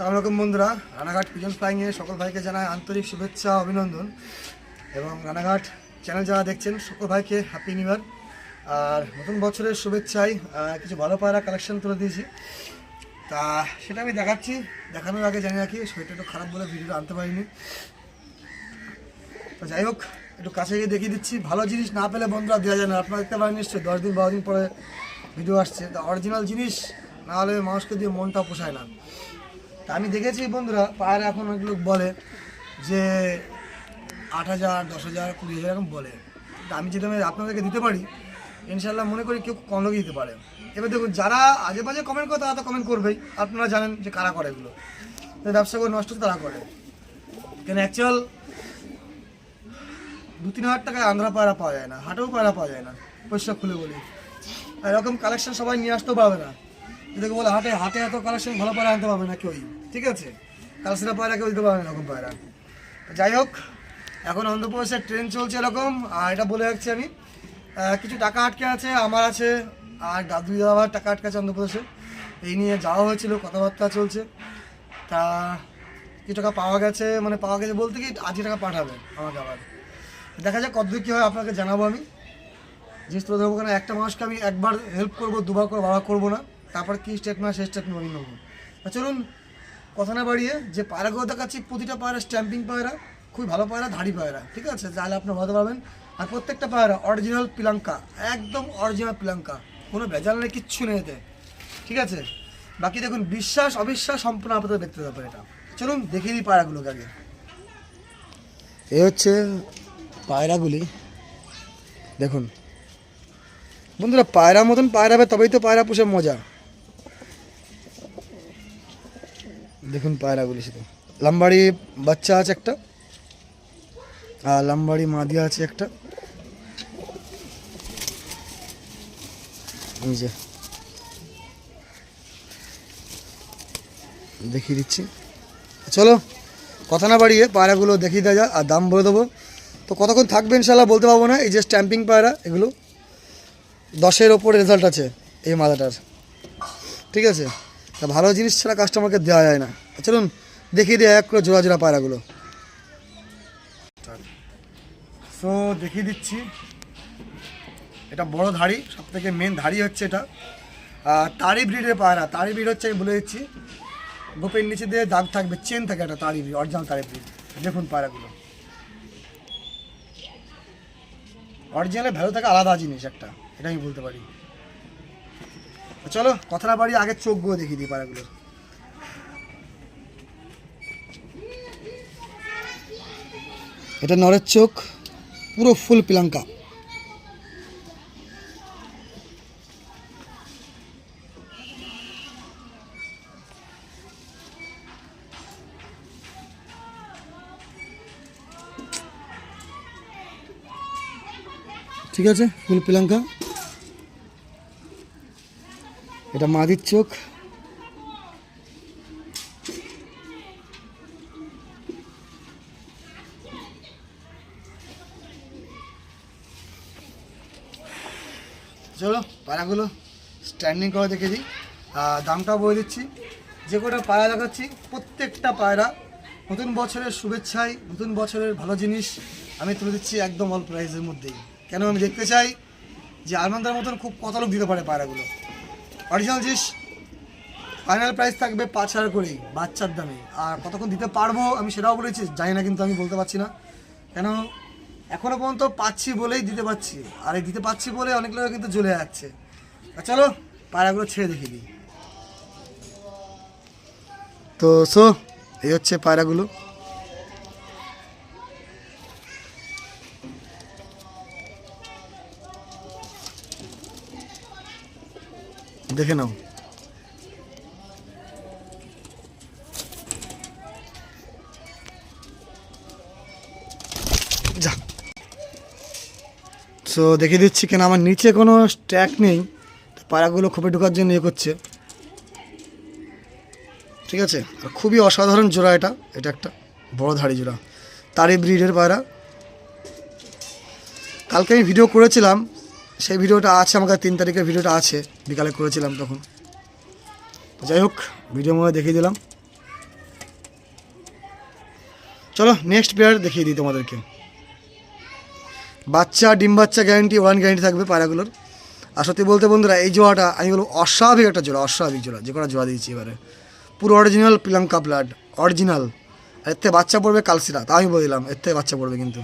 সালাম আলাইকুম বন্ধুরা। রানাঘাট পিজন ফ্লাইংয়ে সকল ভাইকে জানায় আন্তরিক শুভেচ্ছা, অভিনন্দন। এবং রানাঘাট চ্যানেল যারা দেখছেন, সকল ভাইকে হ্যাপি নিউ ইয়ার আর নতুন বছরের শুভেচ্ছায় কিছু ভালো পায়রা কালেকশন তুলে দিয়েছি। তা সেটা আমি দেখাচ্ছি, দেখানোর আগে জানি রাখি শরীরটা একটু খারাপ বলে ভিডিওটা আনতে পারিনি। তো যাই হোক, একটু কাছে গিয়ে দেখিয়ে দিচ্ছি। ভালো জিনিস না পেলে বন্ধুরা দেওয়া যায় না। আপনারা দেখতে পারেন নিশ্চয়ই, দশ দিন, বারো দিন পরে ভিডিও আসছে। তা অরিজিনাল জিনিস না হলে মানুষকে দিয়ে মনটা পোষায় না। আমি দেখেছি বন্ধুরা, পায়ের এখন অনেক লোক বলে যে আট হাজার, দশ হাজার, কুড়ি হাজার এরকম বলে। আমি যদি আমি আপনাদেরকে দিতে পারি ইনশাল্লাহ মনে করি কেউ কম লোকই দিতে পারে। এবার দেখুন, যারা আজে বাজে কমেন্ট করে তারা তো কমেন্ট করবেই। আপনারা জানেন যে কারা করে এগুলো। ব্যবসা করে নষ্ট তারা করে। কেন অ্যাকচুয়াল দু তিন হাজার টাকায় আন্ধ্রা পায়রা পাওয়া যায় না, হাটেও পায়রা পাওয়া যায় না পয়সা খুলে বলি। এরকম কালেকশন সবাই নিয়ে আসতেও পারবে না। যদি বলে হাটে হাটে এত কালেকশন ভালো পায়রা আনতে পারবে না কেউই। ঠিক আছে? কালসিরা পায়রা কেউ দিতে পারবে না এরকম পায়রা। যাই হোক, এখন অন্ধ্রপ্রদেশের ট্রেন চলছে এরকম, আর এটা বলে রাখছি আমি। কিছু টাকা আটকে আছে, আমার আছে, আর দাদু দাবার টাকা আটকে আছে অন্ধ্রপ্রদেশে। এই নিয়ে যাওয়া হয়েছিল, কথাবার্তা চলছে। তা কিছু টাকা পাওয়া গেছে মানে পাওয়া গেছে বলতে কি আজকে টাকা পাঠাবে আমাকে আবার। দেখা যাক কতদূর কী হয়, আপনাকে জানাব আমি। জিনিস তুলে ধরবো কেন? একটা মানুষকে আমি একবার হেল্প করব, দুবার করে বাবা করব না। তারপর কী স্টেটমেন্ট সেই স্টেটমেন্ট আমি নেব। তা চলুন কথা না বাড়িয়ে যে পায়রাগুলো দেখাচ্ছি প্রতিটা পায়রা স্ট্যাম্পিং পায়রা, খুবই ভালো পায়রা, ধাড়ি পায়রা, ঠিক আছে? তাহলে আপনি ভালো পাবেন। আর প্রত্যেকটা পায়রা অরিজিনাল পিলাঙ্কা একদম অরিজিনাল পিলাঙ্কা কোনো ভেজাল নেই, কিচ্ছু নেই এতে, ঠিক আছে? বাকি দেখুন, বিশ্বাস, অবিশ্বাস সম্পূর্ণ আপনাদের দেখতে ব্যাপার এটা। চলুন, দেখিয়ে দিই পায়রাগুলোকে আগে। এ হচ্ছে পায়রাগুলি। দেখুন। বন্ধুরা, পায়রা মতন পায়রা হবে, তবেই তো পায়রা পুষে মজা। দেখুন পায়রাগুলি শুধু। লাম্বাড়ি বাচ্চা আছে একটা, আর লাম্বাড়ি মাদিয়া আছে একটা। যে। দেখিয়ে দিচ্ছি। চলো, কথা না বাড়িয়ে পায়রাগুলো দেখিয়ে দেওয়া যাক, আর দাম বলে দেবো। তো কতক্ষণ থাকবে ইনশাল্লাহ বলতে পারব না, এই যে স্ট্যাম্পিং পায়রা, এগুলো। দশের ওপরে রেজাল্ট আছে এই মালাটার ঠিক আছে? তা ভালো জিনিস ছাড়া কাস্টমারকে দেওয়া যায় না। চলুন দেখিয়ে দিয়ে এক করে জোড়া জোড়া পায়রাগুলো। সো দেখিয়ে দিচ্ছি। এটা বড় ধাড়ি সব থেকে মেন ধাড়ি হচ্ছে এটা। তারি ব্রিডের পায়রা তারি ব্রিড হচ্ছে, আমি বলে দিচ্ছি। গোপের নিচে দিয়ে দাগ থাকবে চেন থাকে একটা তারি ব্রিড অরিজিনাল তারি ব্রিড দেখুন পায়রাগুলো। অরিজিনালের ভ্যালু থাকে আলাদা জিনিস একটা, এটা আমি বলতে পারি। চলো কথা না বাড়ি আগে চোখগুলো দেখিয়ে দিই পায়রাগুলোর এটা নরের চোখ, পুরো ফুল পিলাঙ্কা। ঠিক আছে, ফুল পিলাঙ্কা। এটা মাদির চোখ। চলো পায়রাগুলো স্ট্যান্ডিং করে দেখে দিই। দামটাও বলে দিচ্ছি। যে কটা পায়রা দেখাচ্ছি, প্রত্যেকটা পায়রা নতুন বছরের শুভেচ্ছায়, নতুন বছরের ভালো জিনিস আমি তুলে দিচ্ছি একদম অল্প প্রাইসের মধ্যেই। কেন আমি দেখতে চাই? যে আরমানদার মতন খুব কত লোক দিতে পারে পায়রাগুলো অরিজিনাল জিনিস ফাইনাল প্রাইস থাকবে পাঁচ হাজার করেই, বাচ্চার দামে। আর কতক্ষণ দিতে পারব আমি সেটাও বলেছি, জানি না কিন্তু আমি বলতে পারছি না। কেন, এখনও পর্যন্ত পাচ্ছি বলেই দিতে পারছি। আর এই দিতে পারছি বলে অনেক লোক কিন্তু জ্বলে যাচ্ছে। তা চলো, পায়রাগুলো ছেড়ে দেখিয়ে দিই তো সো এই হচ্ছে পায়রাগুলো। দেখে নাও। যা। সো দেখিয়ে দিচ্ছি কেন আমার নিচে কোনো স্ট্যাক নেই, তো পায়রাগুলো খোপে ঢোকার জন্য ইয়ে করছে। ঠিক আছে? আর খুবই অসাধারণ জোড়া এটা এটা একটা বড় ধাড়ি জোড়া। তারই ব্রিডের পায়রা। কালকে আমি ভিডিও করেছিলাম সেই ভিডিওটা আছে আমার কাছে তিন তারিখের ভিডিওটা আছে, বিকালে করেছিলাম তখন। যাই হোক, ভিডিও মধ্যে দেখিয়ে দিলাম। চলো নেক্সট পেয়ার দেখিয়ে দিই তোমাদেরকে। বাচ্চা, ডিম বাচ্চা গ্যারান্টি ওয়ান গ্যারান্টি থাকবে পায়রাগুলোর আর সত্যি বলতে বন্ধুরা, এই জোড়াটা, আমি বলব অস্বাভাবিক একটা জোড়া, অস্বাভাবিক জোড়া, যে কটা জোড়া দিয়েছি এবারে। পুরো অরিজিনাল পিলাঙ্কা ব্লাড অরিজিনাল আর এর থেকে বাচ্চা পড়বে কালসিরা তা আমি বলে দিলাম এর থেকে বাচ্চা পড়বে কিন্তু।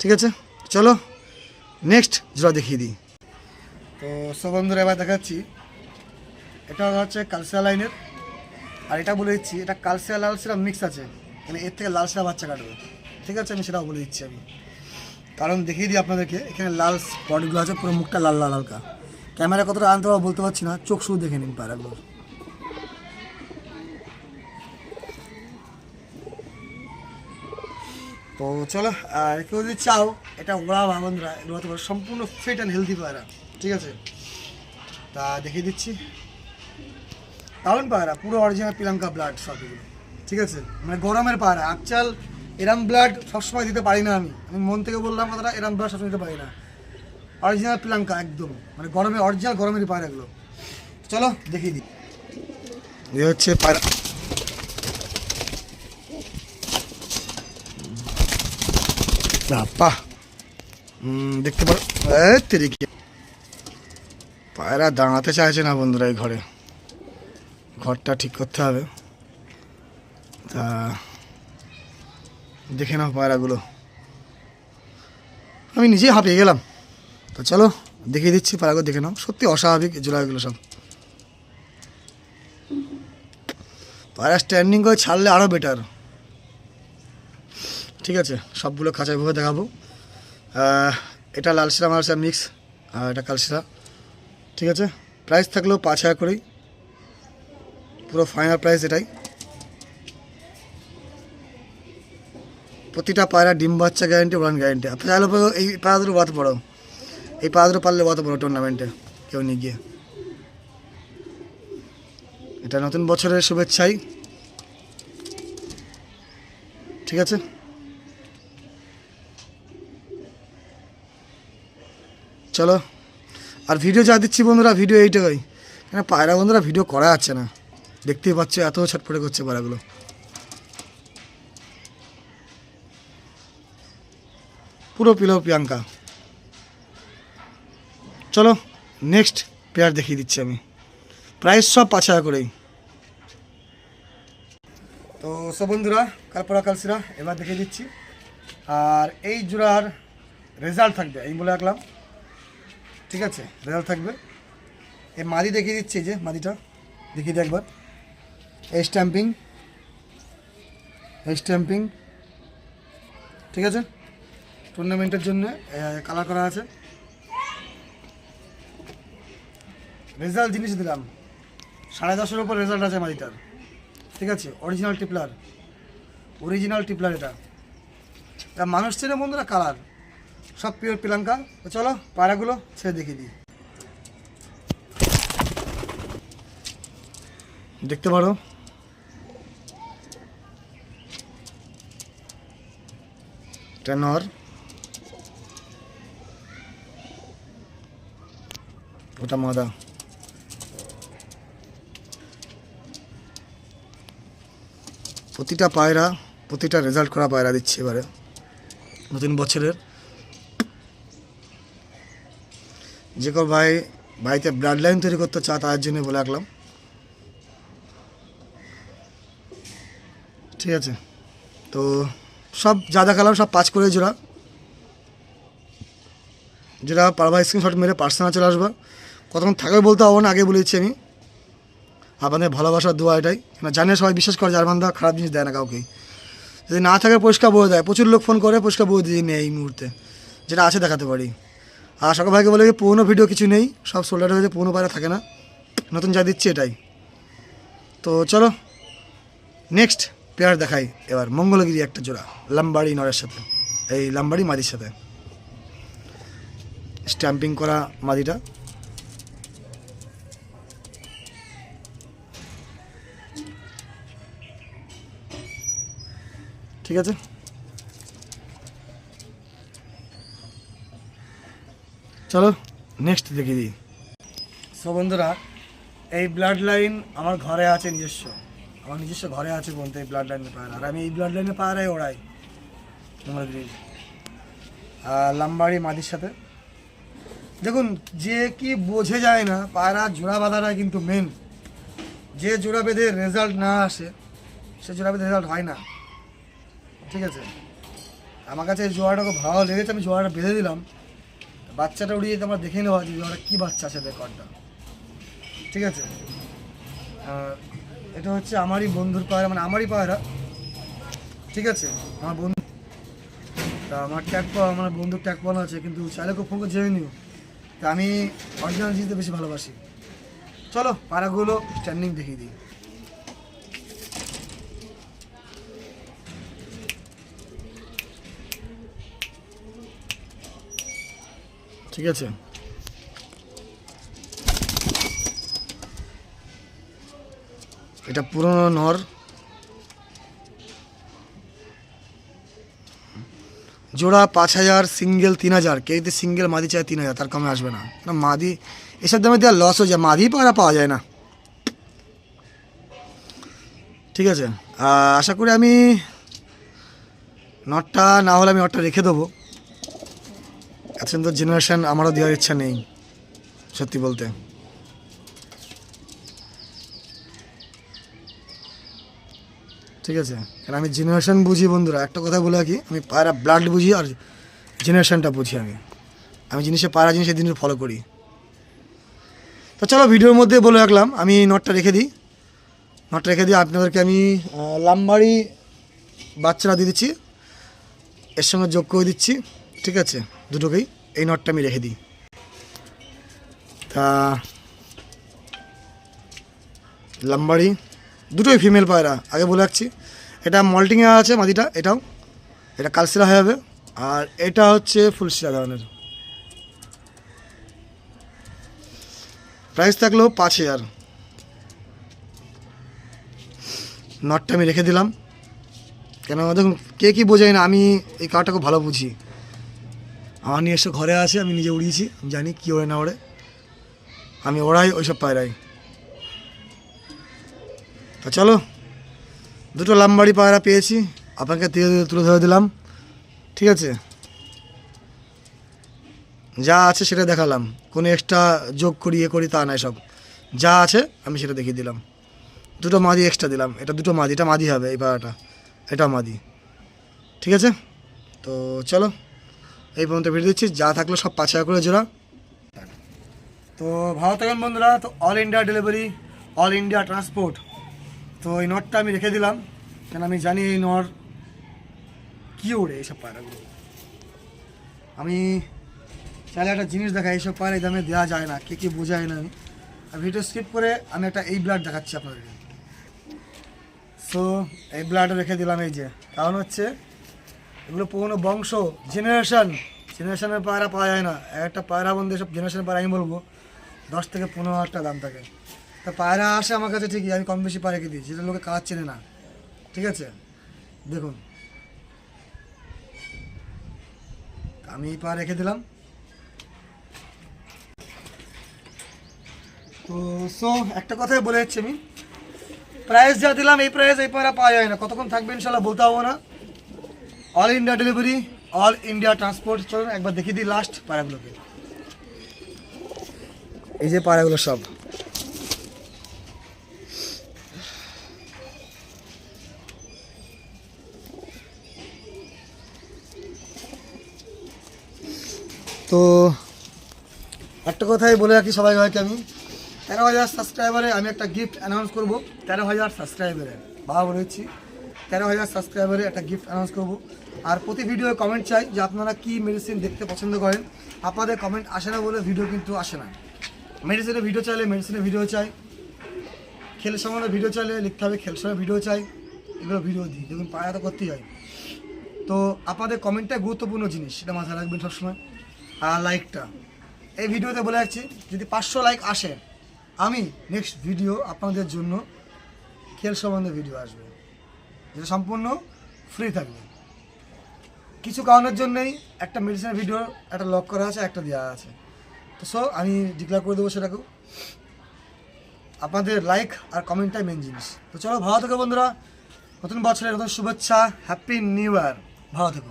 ঠিক আছে? চলো নেক্সট জোড়া দেখিয়ে দিই। তো সব বন্ধুরা, এবার দেখাচ্ছি। এটা হচ্ছে কালসিয়া লাইনের, আর এটা বলে দিচ্ছি, এটা কালসিয়া লাল সিরা মিক্স আছে। মানে এর থেকে লাল সিরা বাচ্চা কাটবে। ঠিক আছে? আমি সেটাও বলে দিচ্ছি আমি। কারণ দেখিয়ে দিই আপনাদেরকে, এখানে লাল স্পটগুলো আছে, পুরো মুখটা লাল লাল হালকা। ক্যামেরা কতটা আনতে পারব বলতে পারছি না, চোখ শুধু দেখে নিন পায়রাগুলো তো চলো কেউ যদি চাও, এটা ওরা বন্ধুরা এগুলো হতে পারে সম্পূর্ণ ফিট অ্যান্ড হেলদি পায়রা, ঠিক আছে? তা দেখিয়ে দিচ্ছি। দারুণ পায়রা, পুরো অরিজিনাল পিলাঙ্কা ব্লাড সব ঠিক আছে? মানে গরমের পায়রা আকচাল এরাম ব্লাড সবসময় দিতে পারি না আমি। আমি মন থেকে বললাম কথাটা এরাম ব্লাড সবসময় দিতে পারি না। অরিজিনাল পিলাঙ্কা একদম। মানে গরমে অরিজিনাল গরমেরই পায়রা এগুলো চলো, দেখিয়ে দিই। হচ্ছে পায়রা। বাপ্পা দেখতে পারো। পায়রা দাঁড়াতে চাইছে না বন্ধুরা এই ঘরে। ঘরটা ঠিক করতে হবে। তা দেখে নাও পায়রাগুলো। আমি নিজেই হাঁপিয়ে গেলাম। তো চলো, দেখিয়ে দিচ্ছি পায়রাগুলো, দেখে নাও। সত্যি অস্বাভাবিক জোড়াগুলো সব। পায়রা স্ট্যান্ডিং করে ছাড়লে আরও বেটার ঠিক আছে, সবগুলো খাঁচাই ভাবে দেখাবো। এটা লালশিরা মালশিরা মিক্স আর এটা কালশিরা ঠিক আছে প্রাইস থাকলেও পাঁচ হাজার করেই। পুরো ফাইনাল প্রাইস এটাই। প্রতিটা পায়রা ডিম বাচ্চা গ্যারেন্টি ওয়ান গ্যারেন্টি আপনি চাইলে এই পায়রা দুটো বাদ পড়ো এই পায়রা দুটো পারলে বাদ পড়ো টুর্নামেন্টে কেউ নিয়ে গিয়ে। এটা নতুন বছরের শুভেচ্ছাই। ঠিক আছে? চলো। আর ভিডিও যা দিচ্ছি বন্ধুরা ভিডিও এইটাই কেন পায়রা বন্ধুরা ভিডিও করা যাচ্ছে না। দেখতেই পাচ্ছ, এত ছটফটে করছে পায়রাগুলো। পুরো পিলো প্রিয়াঙ্কা। চলো নেক্সট পেয়ার দেখিয়ে দিচ্ছি আমি। প্রাইস সব পাঁচ হাজার করেই। তো সব বন্ধুরা কালপরা কালসিরা এবার দেখিয়ে দিচ্ছি। আর এই জোড়ার রেজাল্ট থাকবে, আমি বলে রাখলাম। ঠিক আছে, রেজাল্ট থাকবে। এই মাদি দেখিয়ে দিচ্ছি যে মাদিটা, দেখিয়ে দিই একবার। এই স্ট্যাম্পিং এই স্ট্যাম্পিং ঠিক আছে? টুর্নামেন্টের জন্য কালার করা আছে। রেজাল্ট জিনিস দিলাম। সাড়ে দশের উপর রেজাল্ট আছে মাদিটার। ঠিক আছে অরিজিনাল টিপলার অরিজিনাল টিপলার এটা। মানুষ চেনে বন্ধুরা কালার সব পিওর পিলাঙ্কা। তো চলো, পায়রাগুলো ছেড়ে দেখিয়ে দিই। দেখতে পারো। টেনর ওটা মাদা। প্রতিটা পায়রা, প্রতিটা রেজাল্ট করা পায়রা দিচ্ছে এবারে। নতুন বছরের। যে কেউ ভাই বাড়িতে ব্লাড লাইন তৈরি করতে চা তার জন্য বলে রাখলাম। ঠিক আছে? তো সব যা দেখালাম সব পাঁচ করে জোড়া। যেটা পারবা স্ক্রিনশট মেরে পার্সোনাল চলে আসবা। কতক্ষণ থাকবে বলতে হব না, আগে বলেছি আমি। আপনাদের ভালোবাসার দোয়া এটাই। না জানে সবাই বিশ্বাস করে জার্মানদা খারাপ জিনিস দেয় না কাউকে। যদি না থাকে পরিষ্কার বলে দেয়। প্রচুর লোক ফোন করে, পরিষ্কার বলে দিয়ে নেই এই মুহূর্তে যেটা আছে দেখাতে পারি। আর সকল ভাইকে বলে পুরোনো ভিডিও কিছু নেই, সব সোল্ডার হয়েছে পুরোনো পায়রা থাকে না। নতুন যা দিচ্ছে এটাই। তো চলো নেক্সট পেয়ার দেখাই। এবার মঙ্গলগিরি একটা জোড়া, লাম্বাড়ি নরের সাথে। এই লাম্বাড়ি মাদির সাথে। স্ট্যাম্পিং করা মাদিটা। ঠিক আছে? চলো নেক্সট দেখিয়ে দিই। সো বন্ধুরা, এই ব্লাড লাইন আমার ঘরে আছে নিজস্ব। আমার নিজস্ব ঘরে আছে বলতে এই ব্লাড লাইনের পায়রা আর আমি এই ব্লাড লাইনের পায়রাই ওড়াই। আর লাম্বাড়ি মাদির সাথে। দেখুন, যে কি বোঝে যায় না, পায়রা জোড়া বাঁধাটা কিন্তু মেন যে জোড়া বেঁধে রেজাল্ট না আসে, সে জোড়া বেঁধে রেজাল্ট হয় না। ঠিক আছে? আমার কাছে এই জোড়াটা খুব ভালো লেগেছে। আমি জোড়াটা বেঁধে দিলাম। বাচ্চাটা উড়িয়ে তোমরা দেখে নেওয়া যে ওরা কী বাচ্চা আছে রেকর্ডটা। ঠিক আছে? এটা হচ্ছে আমারই বন্ধুর পায়রা মানে আমারই পায়রা। ঠিক আছে? আমার বন্ধু। তা আমার ট্যাগ পাওয়া, আমার বন্ধুর ট্যাগ পাওয়া আছে, কিন্তু চাইলে খুব ফোন জেনে নিও। তা আমি অরিজিনাল জিনিসটা বেশি ভালোবাসি। চলো পাড়াগুলো স্ট্যান্ডিং দেখিয়ে দিই। ঠিক আছে? এটা পুরনো নর। জোড়া পাঁচ হাজার, সিঙ্গেল তিন হাজার। কেউ যদি সিঙ্গেল মাদি চায় তিন হাজার, তার কমে আসবে না। না, মাদি, এসব দামে দেওয়ার লস হয়ে যায়। মাদি পাড়া পাওয়া যায় না। ঠিক আছে? আশা করি আমি নটটা, না হলে আমি নটটা রেখে দেবো। এত তো জেনারেশন আমারও দেওয়ার ইচ্ছা নেই সত্যি বলতে। ঠিক আছে? কারণ আমি জেনারেশন বুঝি বন্ধুরা একটা কথা বলে রাখি আমি পায়রা ব্লাড বুঝি আর জেনারেশনটা বুঝি আমি। আমি জিনিসে পায়রা জিনিস এই জিনিস ফলো করি। তো চলো ভিডিওর মধ্যে বলে রাখলাম আমি নটটা রেখে দিই। নটটা রেখে দিয়ে আপনাদেরকে আমি আহ, লামবাড়ি বাচ্চারা দিয়ে দিচ্ছি এর সঙ্গে যোগ করে দিচ্ছি। ঠিক আছে, দুটোকেই এই নটটা আমি রেখে দিই। তা, লাম্বাড়ি, দুটোই ফিমেল পায়রা, আগে বলে রাখছি। এটা মল্টিংয়ে আছে মাদিটা এটাও। এটা কালসিরা হয়ে যাবে, আর এটা হচ্ছে ফুলশিরা ধরনের প্রাইস থাকল পাঁচ হাজার। নটটা আমি রেখে দিলাম। কেন, দেখুন, কে কী বোঝায় না, আমি এই খুব ভালো বুঝি। আমার এসে ঘরে আছে, আমি নিজে উড়িয়েছি, আমি জানি কী ওড়ে না ওড়ে। আমি ওড়াই, ওইসব পায়রাই। তা চলো, দুটো লাম্বাড়ি পায়রা পেয়েছি, আপনাকে তুলে ধরে তুলে ধরে দিলাম, ঠিক আছে? যা আছে সেটা দেখালাম, কোনো এক্সট্রা যোগ করি ইয়ে করি, তা নয় সব। যা আছে আমি সেটা দেখিয়ে দিলাম। দুটো মাদি এক্সট্রা দিলাম, এটা দুটো মাদি, এটা মাদি হবে এই পায়রাটা এটা মাদি। ঠিক আছে? তো চলো। এই পর্যন্ত ভিডিও দিচ্ছি যা থাকল সব পাঁচ হাজার করে জোড়া। তো ভালো থাকেন বন্ধুরা, তো all India delivery all India transport তো এই নটটা আমি রেখে দিলাম, কেন আমি জানি এই নট কী ওড়ে এইসব পায়রাগুলো। আমি চাইলে একটা জিনিস দেখা এইসব পায়রা দামে দেওয়া যায় না, কে কী বোঝায় না আমি। আর ভিডিও স্কিপ করে আমি একটা এই ব্লাড দেখাচ্ছি আপনাদেরকে। সো এই ব্লাড রেখে দিলাম এই যে, কারণ হচ্ছে এগুলো পুরোনো বংশ জেনারেশন জেনারেশনের পায়রা পাওয়া যায় না। একটা পায়রা বন্ধু সব জেনারেশনের পায়রা, আমি বলব, দশ থেকে পনেরো হাজার টাকা দাম থাকে। তা পায়রা আসে আমার কাছে ঠিকই, আমি কম বেশি পায়রা রেখে দিই, যেটা লোকে কাজ চেনে না। ঠিক আছে? দেখুন। আমি এই পা রেখে দিলাম। তো সো একটা কথাই বলে যাচ্ছি আমি। প্রাইস যা দিলাম, এই প্রাইস এই পায়রা পাওয়া যায় না। কতক্ষণ থাকবে ইনশাল্লাহ বলতে পারব না। All India delivery all India transport চলুন একবার দেখিয়ে দিই লাস্ট পাড়াগুলোকে। এই যে পাড়াগুলো সব। তো একটা কথাই বলে রাখি সবাই ভাইকে আমি। তেরো হাজার সাবস্ক্রাইবারে আমি একটা গিফট অ্যানাউন্স করব। তেরো হাজার সাবস্ক্রাইবারে বাবা বলেছি। তেরো হাজার সাবস্ক্রাইবারে একটা গিফট অ্যানাউন্স করব। আর প্রতি ভিডিও কমেন্ট চাই যে আপনারা কি মেডিসিন দেখতে পছন্দ করেন। আপনাদের কমেন্ট আসে না বলে ভিডিও কিন্তু আসে না। মেডিসিনের ভিডিও চাইলে মেডিসিনের ভিডিও চাই। খেল সম্বন্ধে ভিডিও চাইলে লিখতে হবে খেল সময় ভিডিও চাই। এগুলো ভিডিও দিই। দেখুন, পায়া তো করতেই হয়। তো আপনাদের কমেন্টটা গুরুত্বপূর্ণ জিনিস, সেটা মাথায় রাখবেন সবসময়। আর লাইকটা এই ভিডিওতে বলে যাচ্ছি যদি পাঁচশো লাইক আসে, আমি নেক্সট ভিডিও আপনাদের জন্য খেল সম্বন্ধে ভিডিও আসবে। যেটা সম্পূর্ণ ফ্রি থাকবে। কিছু কারণের জন্যই একটা মেডিসিনের ভিডিও একটা লক করা আছে, একটা দেওয়া আছে। তো সো আমি ডিক্লেয়ার করে দেবো সেটাকেও। আপনাদের লাইক আর কমেন্টটাই মেন জিনিস। তো চলো, ভালো থেকো বন্ধুরা। নতুন বছরের নতুন শুভেচ্ছা হ্যাপি নিউ ইয়ার ভালো থেকো।